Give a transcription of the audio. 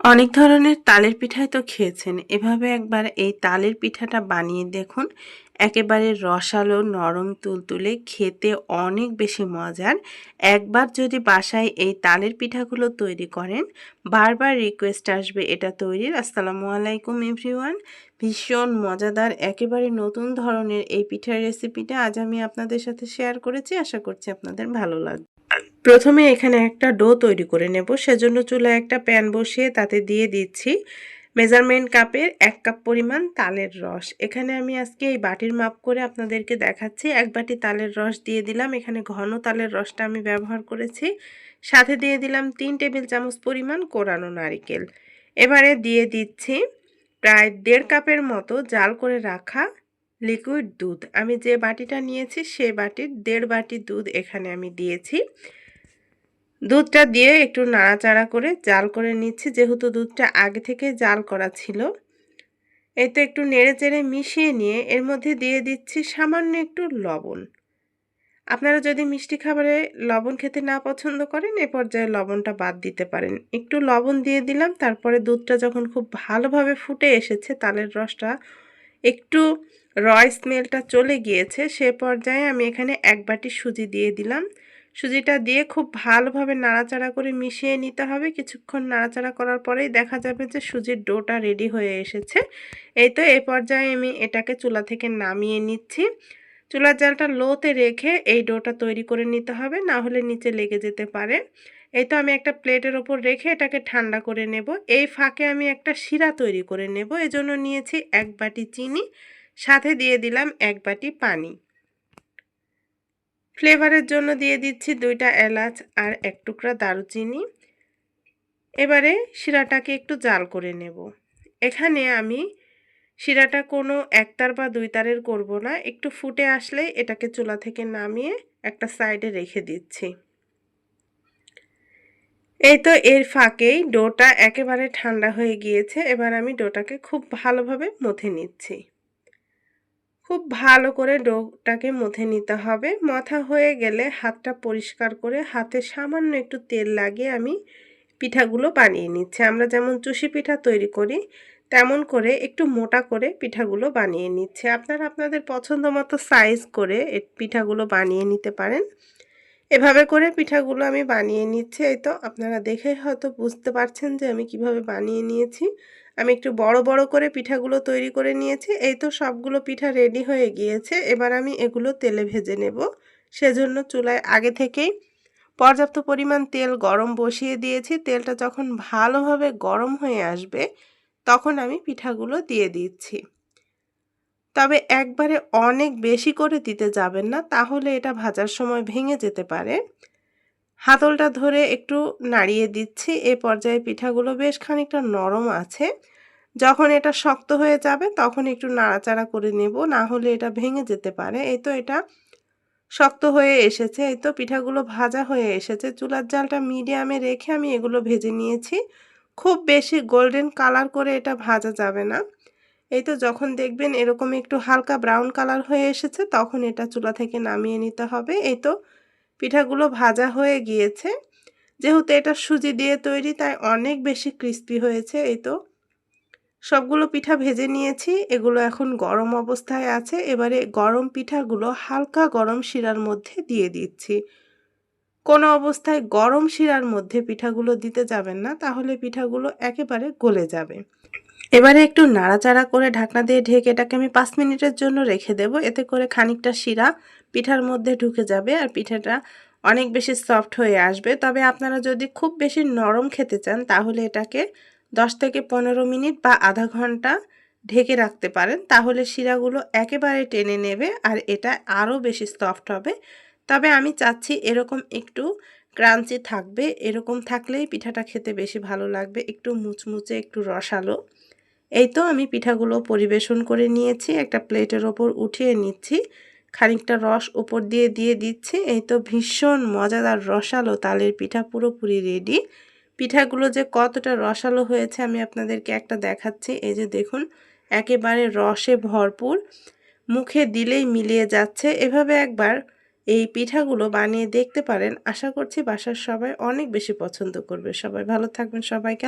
অনেক ধরনের তালের পিঠাই তো খেয়েছেন। এভাবে একবার এই তালের পিঠাটা বানিয়ে দেখুন। একেবারে রসালো, নরম, তুলতুলে, খেতে অনেক বেশি মজার। একবার যদি বাসায় এই তালের পিঠাগুলো তৈরি করেন, বারবার রিকোয়েস্ট আসবে এটা তৈরির। আসসালামু আলাইকুম এভরিওয়ান ভীষণ মজাদার, একেবারে নতুন ধরনের এই পিঠার রেসিপিটা আজ আমি আপনাদের সাথে শেয়ার করেছি। আশা করছি আপনাদের ভালো লাগবে। প্রথমে এখানে একটা ডো তৈরি করে নেব। সেজন্য চুলায় একটা প্যান বসিয়ে তাতে দিয়ে দিচ্ছি মেজারমেন্ট কাপের এক কাপ পরিমাণ তালের রস। এখানে আমি আজকে এই বাটির মাপ করে আপনাদেরকে দেখাচ্ছি। এক বাটি তালের রস দিয়ে দিলাম। এখানে ঘন তালের রসটা আমি ব্যবহার করেছি। সাথে দিয়ে দিলাম তিন টেবিল চামচ পরিমাণ কোরানো নারিকেল। এবারে দিয়ে দিচ্ছি প্রায় দেড় কাপের মতো জাল করে রাখা লিকুইড দুধ। আমি যে বাটিটা নিয়েছি সে বাটির দেড় বাটি দুধ এখানে আমি দিয়েছি। দুধটা দিয়ে একটু নাড়াচাড়া করে জাল করে নিচ্ছি, যেহেতু দুধটা আগে থেকে জাল করা ছিল। এতে একটু নেড়ে চেড়ে মিশিয়ে নিয়ে এর মধ্যে দিয়ে দিচ্ছি সামান্য একটু লবণ। আপনারা যদি মিষ্টি খাবারে লবণ খেতে না পছন্দ করেন, এ পর্যায়ে লবণটা বাদ দিতে পারেন। একটু লবণ দিয়ে দিলাম, তারপরে দুধটা যখন খুব ভালোভাবে ফুটে এসেছে, তালের রসটা একটু রয় স্মেলটা চলে গিয়েছে, সে পর্যায়ে আমি এখানে এক বাটি সুজি দিয়ে দিলাম। সুজিটা দিয়ে খুব ভালোভাবে নাড়াচাড়া করে মিশিয়ে নিতে হবে। কিছুক্ষণ নাড়াচাড়া করার পরেই দেখা যাবে যে সুজির ডোটা রেডি হয়ে এসেছে। এই তো এ পর্যায়ে আমি এটাকে চুলা থেকে নামিয়ে নিচ্ছি। চুলার জালটা লোতে রেখে এই ডোটা তৈরি করে নিতে হবে, না হলে নিচে লেগে যেতে পারে। এই তো আমি একটা প্লেটের ওপর রেখে এটাকে ঠান্ডা করে নেব। এই ফাঁকে আমি একটা শিরা তৈরি করে নেব। এজন্য নিয়েছি এক বাটি চিনি, সাথে দিয়ে দিলাম এক বাটি পানি। ফ্লেভারের জন্য দিয়ে দিচ্ছি দুইটা এলাচ আর এক টুকরা দারুচিনি। এবারে শিরাটাকে একটু জাল করে নেব। এখানে আমি শিরাটা কোনো একতার বা দুই তারের করব না। একটু ফুটে আসলে এটাকে চুলা থেকে নামিয়ে একটা সাইডে রেখে দিচ্ছি। এই তো এর ফাঁকেই ডোটা একেবারে ঠান্ডা হয়ে গিয়েছে। এবার আমি ডোটাকে খুব ভালোভাবে মথে নিচ্ছি। খুব ভালো করে ডোটাকে মথে নিতে হবে। মথা হয়ে গেলে হাতটা পরিষ্কার করে হাতে সামান্য একটু তেল লাগিয়ে আমি পিঠাগুলো বানিয়ে নিচ্ছি। আমরা যেমন চুষি পিঠা তৈরি করি, তেমন করে একটু মোটা করে পিঠাগুলো বানিয়ে নিচ্ছে। আপনারা আপনাদের পছন্দ মতো সাইজ করে পিঠাগুলো বানিয়ে নিতে পারেন। এভাবে করে পিঠাগুলো আমি বানিয়ে নিচ্ছি। এই তো আপনারা দেখে হয়তো বুঝতে পারছেন যে আমি কীভাবে বানিয়ে নিয়েছি। আমি একটু বড় বড় করে পিঠাগুলো তৈরি করে নিয়েছি। এই তো সবগুলো পিঠা রেডি হয়ে গিয়েছে। এবার আমি এগুলো তেলে ভেজে নেব। সেজন্য চুলায় আগে থেকেই পর্যাপ্ত পরিমাণ তেল গরম বসিয়ে দিয়েছি। তেলটা যখন ভালোভাবে গরম হয়ে আসবে, তখন আমি পিঠাগুলো দিয়ে দিচ্ছি। তবে একবারে অনেক বেশি করে দিতে যাবেন না, তাহলে এটা ভাজার সময় ভেঙে যেতে পারে। হাতলটা ধরে একটু নাড়িয়ে দিচ্ছি। এ পর্যায়ে পিঠাগুলো বেশ খানিকটা নরম আছে। যখন এটা শক্ত হয়ে যাবে তখন একটু নাড়াচাড়া করে নেব, না হলে এটা ভেঙে যেতে পারে। এই তো এটা শক্ত হয়ে এসেছে। এই তো পিঠাগুলো ভাজা হয়ে এসেছে। চুলার জালটা মিডিয়ামে রেখে আমি এগুলো ভেজে নিয়েছি। খুব বেশি গোল্ডেন কালার করে এটা ভাজা যাবে না। এই তো যখন দেখবেন এরকম একটু হালকা ব্রাউন কালার হয়ে এসেছে, তখন এটা চুলা থেকে নামিয়ে নিতে হবে। এই তো পিঠাগুলো ভাজা হয়ে গিয়েছে। যেহেতু এটা সুজি দিয়ে তৈরি, তাই অনেক বেশি ক্রিস্পি হয়েছে এই তো। সবগুলো পিঠা ভেজে নিয়েছি, এগুলো এখন গরম অবস্থায় আছে। এবারে গরম পিঠাগুলো হালকা গরম শিরার মধ্যে দিয়ে দিচ্ছি। কোনো অবস্থায় গরম শিরার মধ্যে পিঠাগুলো দিতে যাবেন না, তাহলে পিঠাগুলো একেবারে গলে যাবে। এবারে একটু নাড়াচাড়া করে ঢাকনা দিয়ে ঢেকে এটাকে আমি পাঁচ মিনিটের জন্য রেখে দেব। এতে করে খানিকটা শিরা পিঠার মধ্যে ঢুকে যাবে আর পিঠাটা অনেক বেশি সফট হয়ে আসবে। তবে আপনারা যদি খুব বেশি নরম খেতে চান, তাহলে এটাকে দশ থেকে পনেরো মিনিট বা আধা ঘণ্টা ঢেকে রাখতে পারেন। তাহলে শিরাগুলো একেবারে টেনে নেবে আর এটা আরও বেশি সফট হবে। তবে আমি চাচ্ছি এরকম একটু ক্রাঞ্চি থাকবে। এরকম থাকলেই পিঠাটা খেতে বেশি ভালো লাগবে, একটু মুচমুচে, একটু রসালো। এই তো আমি পিঠাগুলো পরিবেশন করে নিয়েছি, একটা প্লেটের ওপর উঠিয়ে নিচ্ছি। খানিকটা রস উপর দিয়ে দিয়ে দিচ্ছি। এই তো ভীষণ মজাদার রসালো তালের পিঠা পুরোপুরি রেডি পিঠাগুলো যে কতটা রসালো হয়েছে আমি আপনাদেরকে একটা দেখাচ্ছি। এই যে দেখুন, একেবারে রসে ভরপুর। মুখে দিলেই মিলিয়ে যাচ্ছে। এভাবে একবার এই পিঠাগুলো বানিয়ে দেখতে পারেন। আশা করছি বাসার সবাই অনেক বেশি পছন্দ করবে। সবাই ভালো থাকবেন। সবাইকে